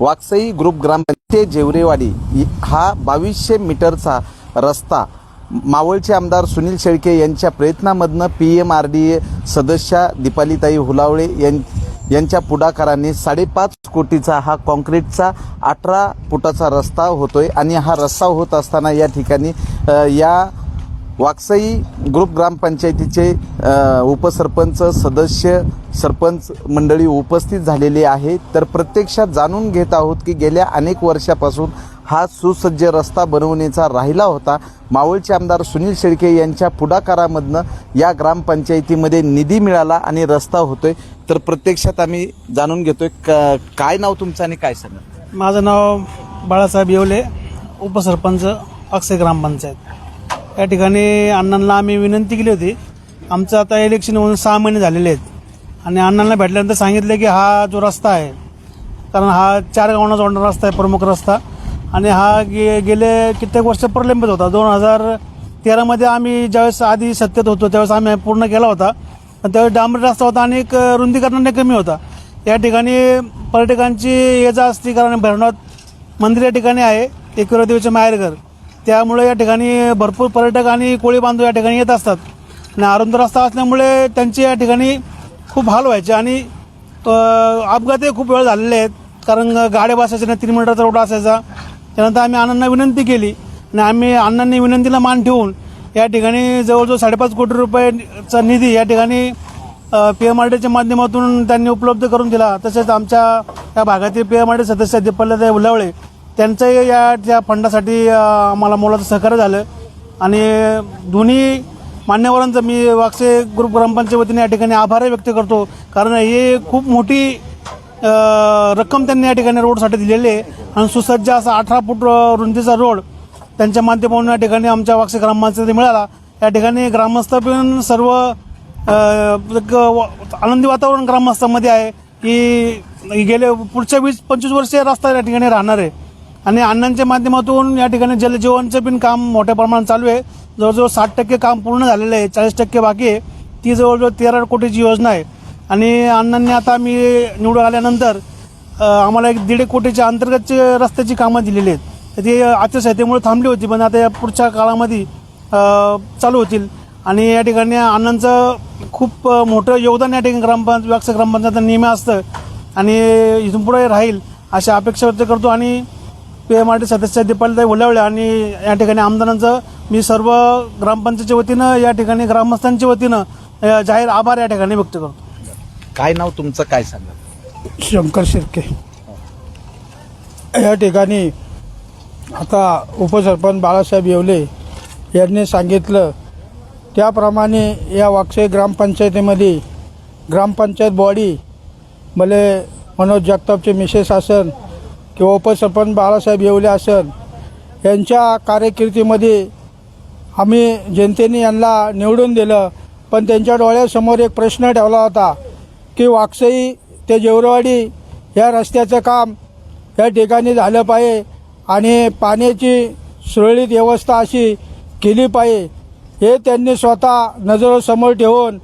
Vaksai group ग्रामपंचायत जेवरेवाडी हा बावीसशे मीटरचा रस्ता. मावळचे आमदार सुनील शेळके यांच्या प्रयत्नामधनं P M R D A सदस्या दीपालीताई हुलावळे यां यांच्या पुढाकाराने साडेपाच कोटीचा हा कॉन्क्रीटचा अठरा फुटाचा रस्ता होतोय आणि हा रस्ता होत असताना या ठिकाणी या वाकसई ग्रुप ग्रामपंचायतीचे उपसरपंच सदस्य सरपंच मंडळी उपस्थित झालेली आहे. तर प्रत्यक्षात जाणून घेत आहोत की गेल्या अनेक वर्षापासून हा सुसज्ज रस्ता बनवण्याचा राहिला होता. मावळचे आमदार सुनील शेळके यांच्या पुढाकारामधनं या ग्रामपंचायतीमध्ये निधी मिळाला आणि रस्ता होतोय. तर प्रत्यक्षात आम्ही जाणून घेतोय. का काय नाव तुमचं आणि काय सांगा? माझं नाव बाळासाहेब येवले उपसरपंच अक्षय ग्रामपंचायत. या ठिकाणी अण्णांना आम्ही विनंती केली होती. आमचं आता इलेक्शन होऊन सहा महिने झालेले आहेत. आणि अण्णांना भेटल्यानंतर सांगितलं की हा जो रस्ता आहे कारण हा चार गावांना जोडणारा रस्ता आहे प्रमुख रस्ता. आणि हा गे गेले कित्येक वर्ष प्रलंबित होता. दोन हजार तेरामध्ये आम्ही ज्यावेळेस आधी सत्तेत होतो त्यावेळेस आम्ही पूर्ण केला होता. पण त्यावेळेस डांबरी रस्ता होता आणि एक रुंदीकरणाने कमी होता. या ठिकाणी पर्यटकांची ये जा असती कारण भैरवनाथ मंदिर या ठिकाणी आहे. एकविरा माहेरघर. त्यामुळे या ठिकाणी भरपूर पर्यटक आणि कोळी बांधव या ठिकाणी येत असतात. आणि अरुंद रस्ता असल्यामुळे त्यांचे या ठिकाणी खूप हाल व्हायचे आणि अपघातही खूप वेळ झालेले आहेत. कारण गाड्या बसायच्या ना तीन मिनिटाचा रोड असायचा. त्यानंतर आम्ही अण्णांना विनंती केली आणि आम्ही अण्णांनी विनंतीला मान ठेवून या ठिकाणी जवळजवळ साडेपाच कोटी रुपयाचा निधी या ठिकाणी पी एम आर डीच्या माध्यमातून त्यांनी उपलब्ध करून दिला. तसेच आमच्या या भागातील पी एम आर डी सदस्य दीपल्लाताई उलावळे त्यांचंही या त्या फंडासाठी आम्हाला मोलाचं सहकार्य झालं. आणि दोन्ही मान्यवरांचं मी वागसे ग्रुप ग्रामपंचायत वतीने या ठिकाणी आभारही व्यक्त करतो. कारण ही खूप मोठी रक्कम त्यांनी या ठिकाणी रोडसाठी दिलेली आहे. आणि सुसज्ज असा अठरा फूट रुंदीचा रोड त्यांच्या माध्यमातून या ठिकाणी आमच्या वागसे ग्रामपंचायती मिळाला. या ठिकाणी ग्रामस्थ पण सर्व एक आनंदी वातावरण ग्रामस्थांमध्ये आहे की गेले पुढच्या वीस पंचवीस वर्षे रस्ता या ठिकाणी राहणार आहे. आणि अण्णांच्या माध्यमातून या ठिकाणी जलजीवनचं पण काम मोठ्या प्रमाणात चालू आहे. जवळजवळ साठ टक्के काम पूर्ण झालेलं आहे. चाळीस टक्के बाकी आहे. ती जवळजवळ तेरा कोटीची योजना आहे. आणि अण्णांनी आता मी निवडून आल्यानंतर आम्हाला एक दीड कोटीच्या अंतर्गतचे रस्त्याची कामं दिलेली आहेत. तर ती आचारसंहितेमुळे थांबली होती पण आता या पुढच्या काळामध्ये चालू होतील. आणि या ठिकाणी अण्णांचं खूप मोठं योगदान या ठिकाणी ग्रामपंचायत व्याक्ष ग्रामपंचायत नेहमी असतं. आणि इथून पुढे राहील अशा अपेक्षा व्यक्त करतो. आणि पी एम आर टी सदस्य दीपालीताई उलावळे आणि या ठिकाणी आमदारांचं मी सर्व ग्रामपंचायतच्या वतीनं या ठिकाणी ग्रामस्थांच्या वतीनं अ, जाहीर आभार या ठिकाणी व्यक्त करतो. काय नाव तुमचं? काय सांगा? शंकर शिर्के. या ठिकाणी आता उपसरपंच बाळासाहेब येवले यांनी सांगितलं त्याप्रमाणे या वाक्षे ग्रामपंचायतीमध्ये ग्रामपंचायत बॉडी भले मनोज जगतापचे मिसेस असन किंवा उपसरपंच बाळासाहेब येवले असन यांच्या कार्यकिर्दीमध्ये आम्ही जनतेने यांना निवडून दिलं पण त्यांच्या डोळ्यासमोर एक प्रश्न ठेवला होता की वाकसई ते जेवरवाडी या रस्त्याचं काम या ठिकाणी झालं पाहिजे आणि पाण्याची सुरळीत व्यवस्था अशी केली पाहिजे. हे त्यांनी स्वतः नजरेसमोर ठेवून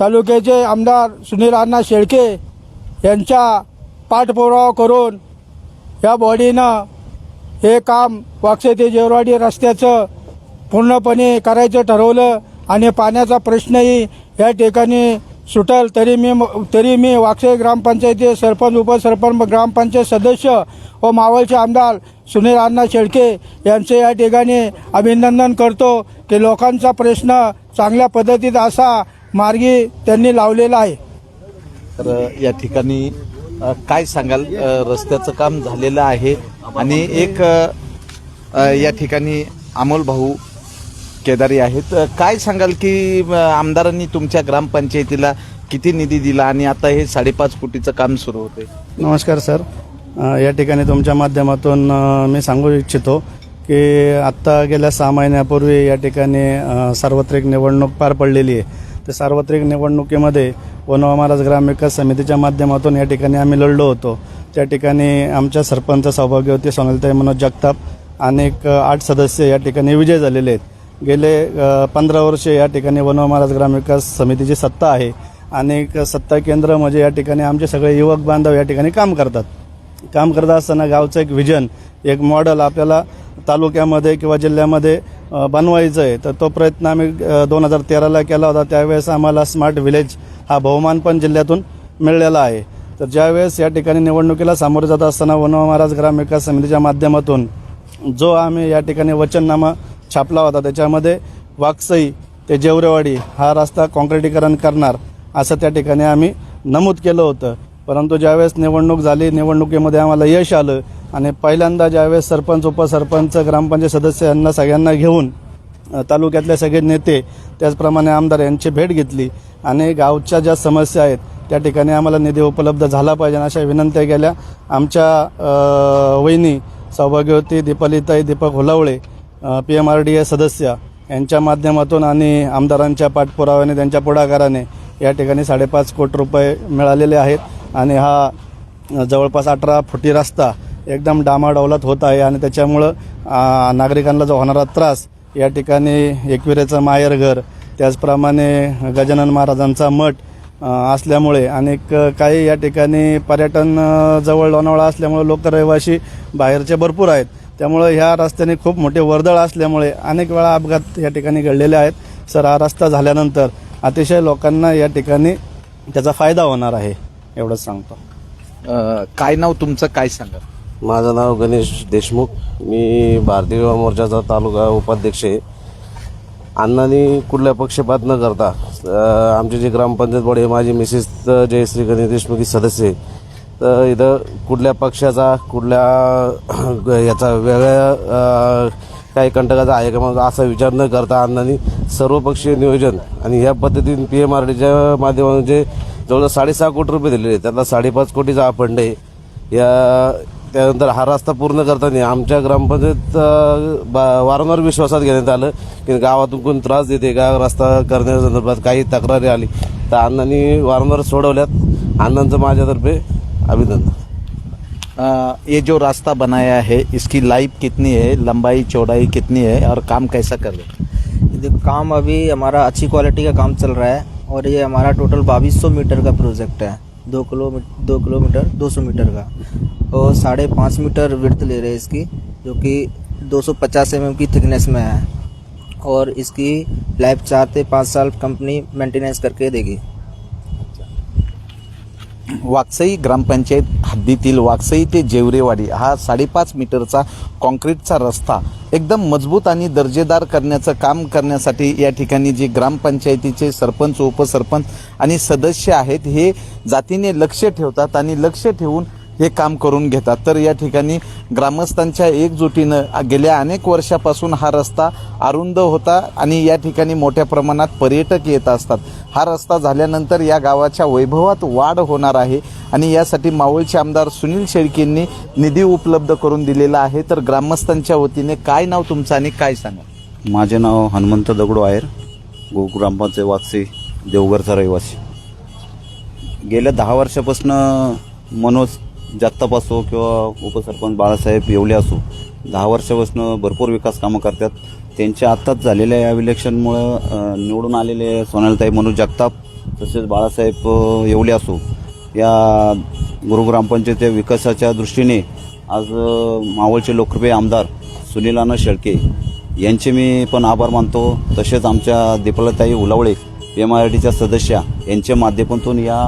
तालुक्याचे आमदार सुनील अण्णा शेळके यांच्या पाठपुरावा करून या बॉडीनं हे काम वाक्षे ते जेवरवाडी रस्त्याचं पूर्णपणे करायचं ठरवलं आणि पाण्याचा प्रश्नही या ठिकाणी सुटल. तरी मी तरी मी वाक्षे ग्रामपंचायती सरपंच उपसरपंच ग्रामपंचायत सदस्य व मावळचे आमदार सुनील अण्णा शेळके यांचे या ठिकाणी अभिनंदन करतो की लोकांचा प्रश्न चांगल्या पद्धतीत असा मार्गी त्यांनी लावलेला आहे. तर या ठिकाणी काय सांगाल? रस्त्याचं काम झालेलं आहे आणि एक या ठिकाणी अमोल भाऊ केदारी आहेत. काय सांगाल की आमदारांनी तुमच्या ग्रामपंचायतीला किती निधी दिला आणि आता हे साडेपाच कोटीचं काम सुरू होते? नमस्कार सर. या ठिकाणी तुमच्या माध्यमातून मी सांगू इच्छितो की आत्ता गेल्या सहा महिन्यापूर्वी या ठिकाणी सार्वत्रिक निवडणूक पार पडलेली आहे. तर सार्वत्रिक निवडणुकीमध्ये वनवा महाराज ग्रामविकास समितीच्या माध्यमातून या ठिकाणी आम्ही लढलो होतो. त्या ठिकाणी आमच्या सरपंच सौभाग्य होते सोनलताई मनोज जगताप अनेक आठ सदस्य या ठिकाणी विजय झालेले आहेत. गेले पंधरा वर्षे या ठिकाणी वनवा महाराज ग्रामविकास समितीची सत्ता आहे आणि एक सत्ता केंद्र म्हणजे या ठिकाणी आमचे सगळे युवक बांधव या ठिकाणी काम करतात. काम करत असताना गावचं एक व्हिजन एक मॉडेल आपल्याला तालुक्यामध्ये किंवा जिल्ह्यामध्ये बनवायचं आहे. तर तो प्रयत्न आम्ही दोन हजार तेराला केला होता. त्यावेळेस आम्हाला स्मार्ट विलेज हा बहुमान पण जिल्ह्यातून मिळालेला आहे. तर ज्यावेळेस या ठिकाणी निवडणुकीला सामोरे जात असताना वनवा महाराज ग्राम विकास समितीच्या माध्यमातून जो आम्ही या ठिकाणी वचननामा छापला होता त्याच्यामध्ये वाकसई ते जेवरेवाडी हा रस्ता काँक्रिटीकरण करणार असं त्या ठिकाणी आम्ही नमूद केलं होतं. परंतु ज्यावेळेस निवडणूक झाली निवडणुकीमध्ये आम्हाला यश आलं आणि पहिल्यांदा ज्यावेळेस सरपंच उपसरपंच ग्रामपंचायत सदस्य यांना सगळ्यांना घेऊन तालुक्यातले सगळे नेते त्याचप्रमाणे आमदार यांची भेट घेतली. आणि गावच्या ज्या समस्या आहेत त्या ठिकाणी आम्हाला निधी उपलब्ध झाला पाहिजे अशा विनंत्या केल्या. आमच्या वहिनी सौभाग्यवती दीपालिताई Deepak Holawale P M R D A सदस्य यांच्या माध्यमातून आणि आमदारांच्या पाठपुराव्याने त्यांच्या पुढाकाराने या ठिकाणी साडेपाच कोटी रुपये मिळालेले आहेत. आणि हा जवळपास अठरा फुटी रस्ता एकदम डामाडौलात होत आहे आणि त्याच्यामुळं नागरिकांना जो होणारा त्रास या ठिकाणी एकविरेचं माहेरघर त्याचप्रमाणे गजानन महाराजांचा मठ असल्यामुळे आणि काही या ठिकाणी पर्यटन जवळ लोणावळा असल्यामुळे लोक रहिवाशी बाहेरचे भरपूर आहेत. त्यामुळे ह्या रस्त्याने खूप मोठे वर्दळ असल्यामुळे अनेक वेळा अपघात या ठिकाणी घडलेले आहेत. सर हा रस्ता झाल्यानंतर अतिशय लोकांना या ठिकाणी त्याचा फायदा होणार आहे एवढंच सांगतो. काय नाव तुमचं? काय सांगा माझं नाव गणेश देशमुख. मी भारतीय युवा मोर्चाचा तालुका उपाध्यक्ष आहे. अण्णांनी कुठल्या पक्षपात न करता आमचे जे ग्रामपंचायत बोर्ड आहे, माझी मिसेस जयश्री गणेश देशमुख ही सदस्य आहे. तर इथं कुठल्या पक्षाचा कुठल्या याचा वेगळ्या काही कंटकाचा आहे का मग असा विचार न करता अण्णांनी सर्वपक्षीय नियोजन आणि ह्या पद्धतीने पी एम आर डीच्या माध्यमातून जे जवळजवळ साडेसहा कोटी रुपये दिलेले आहेत त्यातला साडेपाच कोटीचा हा फंड आहे. या त्यानंतर हा रस्ता पूर्ण करताना आमच्या ग्रामपंचायत वारंवार विश्वासात घेण्यात आलं की गावातून कोण त्रास देते का रस्ता करण्यासंदर्भात काही तक्रारी आली तर अण्णांनी वारंवार सोडवल्यात. अण्णांचं माझ्यातर्फे अभिनंदन. अ, ये जो रास्ता बनाया है इसकी लाइफ कितनी है लंबाई चौड़ाई कितनी है और काम कैसा कर रहे हैं? देखो काम अभी हमारा अच्छी क्वालिटी का काम चल रहा है और ये हमारा टोटल बाईस सौ मीटर का प्रोजेक्ट है। दो किलोमीटर दो किलोमीटर दो सौ मीटर का। और साढ़े पाँच मीटर विर्थ ले रहे हैं इसकी जो कि दो सौ पचास एम की थिकनेस में है। और इसकी लाइफ चार से पाँच साल कंपनी मेंटेनेंस करके देगी। वाकसई ग्रामपंचायत हद्दीतील वाकसई ते जेवरेवाडी हा साडेपाच मीटरचा कॉन्क्रीटचा रस्ता एकदम मजबूत आणि दर्जेदार करण्याचं काम करण्यासाठी या ठिकाणी जे ग्रामपंचायतीचे सरपंच उपसरपंच आणि सदस्य आहेत हे जातीने लक्ष ठेवतात आणि लक्ष ठेवून हे काम करून घेतात. तर या ठिकाणी ग्रामस्थांच्या एकजुटीनं गेल्या अनेक वर्षापासून हा रस्ता अरुंद होता आणि या ठिकाणी मोठ्या प्रमाणात पर्यटक येत असतात. हा रस्ता झाल्यानंतर या गावाच्या वैभवात वाढ होणार आहे आणि यासाठी मावळचे आमदार सुनील शेळकेंनी निधी उपलब्ध करून दिलेला आहे. तर ग्रामस्थांच्या वतीने काय नाव तुमचं आणि काय सांगा? माझे नाव हनुमंत दगडो आहेर गोग्रामचे वासी देवघरचा रहिवासी. गेल्या दहा वर्षापासून मनोज जगताप असो किंवा उपसरपंच बाळासाहेब येवले असो दहा वर्षापासून भरपूर विकास कामं करतात. त्यांच्या आत्ताच झालेल्या या इलेक्शनमुळं निवडून आलेले सोनालताई मनोज जगताप तसेच बाळासाहेब येवले असो या गुरुग्रामपंचायतीच्या विकासाच्या दृष्टीने आज मावळचे लोकप्रिय आमदार सुनीलानं शेळके यांचे मी पण आभार मानतो. तसेच आमच्या दीपलताई उलावळे एम आय डीच्या सदस्या यांच्या माध्यमातून या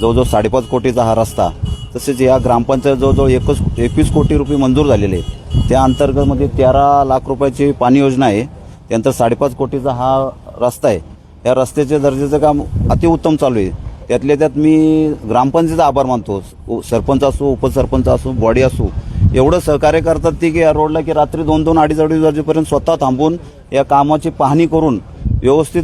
जवळजवळ साडेपाच कोटीचा हा रस्ता तसेच या ग्रामपंचायत जवळजवळ एकच एकवीस कोटी रुपये मंजूर झालेले आहेत. त्या अंतर्गतमध्ये तेरा लाख रुपयाची पाणी योजना आहे. त्यानंतर साडेपाच कोटीचा हा रस्ता आहे. या रस्त्याच्या दर्जाचं काम अतिउत्तम चालू आहे. त्यातल्या त्यात मी ग्रामपंचायतीचा आभार मानतो. उ- सरपंच असो उपसरपंच असो बॉडी असो एवढं सहकार्य करतात ते की या रोडला की रात्री दोन दोन अडीच अडीच वाजेपर्यंत स्वतः थांबून या कामाची पाहणी करून व्यवस्थित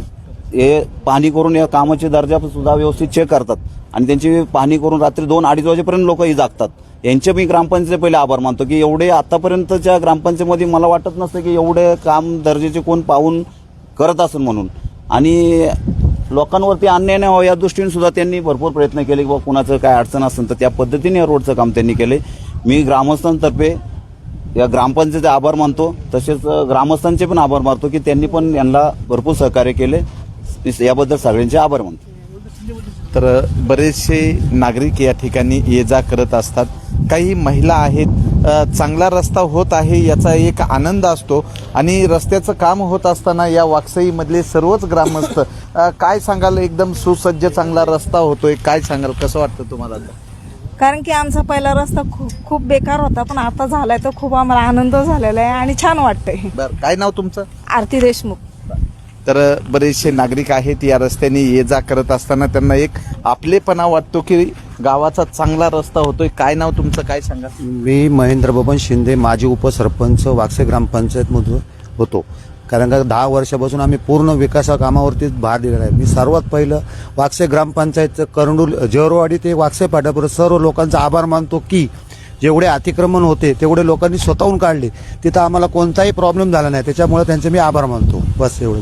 हे पाहणी करून या कामाची दर्जा सुद्धा व्यवस्थित चेक करतात. आणि त्यांची पाहणी करून रात्री दोन अडीच वाजेपर्यंत लोकही जागतात. यांचे मी ग्रामपंचायत पहिले आभार मानतो की एवढे आतापर्यंतच्या ग्रामपंचायतीमध्ये मला वाटत नसतं की एवढे काम दर्जेचे कोण पाहून करत असेल म्हणून. आणि लोकांवरती अन्याय नाही व्हावा या दृष्टीने सुद्धा त्यांनी भरपूर प्रयत्न केले किंवा कुणाचं काय अडचण असेल तर त्या पद्धतीने या रोडचं काम त्यांनी केले. मी ग्रामस्थांतर्फे या ग्रामपंचायतीचे आभार मानतो. तसेच ग्रामस्थांचे पण आभार मानतो की त्यांनी पण यांना भरपूर सहकार्य केले. याबद्दल सगळ्यांचे आभार मानतो. तर बरेचसे नागरिक या ठिकाणी ये जा करत असतात. काही महिला आहेत. चांगला रस्ता होत आहे याचा एक आनंद असतो. आणि रस्त्याचं काम होत असताना या वाकसईमधले सर्वच ग्रामस्थ काय सांगाल? एकदम सुसज्ज चांगला रस्ता होतोय. काय सांगाल? कसं वाटतं तुम्हाला? कारण की आमचा पहिला रस्ता खूप खूप बेकार होता. पण आता झालाय तर खूप आम्हाला आनंद झालेला आहे आणि छान वाटतंय. बरं. काय नाव तुमचं? आरती देशमुख. तर बरेचसे नागरिक आहेत या रस्त्याने ये जा करत असताना त्यांना एक आपलेपणा वाटतो की गावाचा चांगला रस्ता होतोय. काय नाव तुमचं? काय सांगा? मी महेंद्र बबन शिंदे माजी उपसरपंच वाक्से ग्रामपंचायतमधून होतो. कारण का दहा वर्षापासून आम्ही पूर्ण विकासा कामावरतीच भार दिलेला आहे. मी सर्वात पहिलं वाक्से ग्रामपंचायतचं करंडूल जेवरवाडी ते वाक्से पाट्यापर्यंत सर्व लोकांचा आभार मानतो की जेवढे अतिक्रमण होते तेवढे लोकांनी स्वतःहून काढले. तिथं आम्हाला कोणताही प्रॉब्लेम झाला नाही. त्याच्यामुळे त्यांचे मी आभार मानतो. बस एवढं.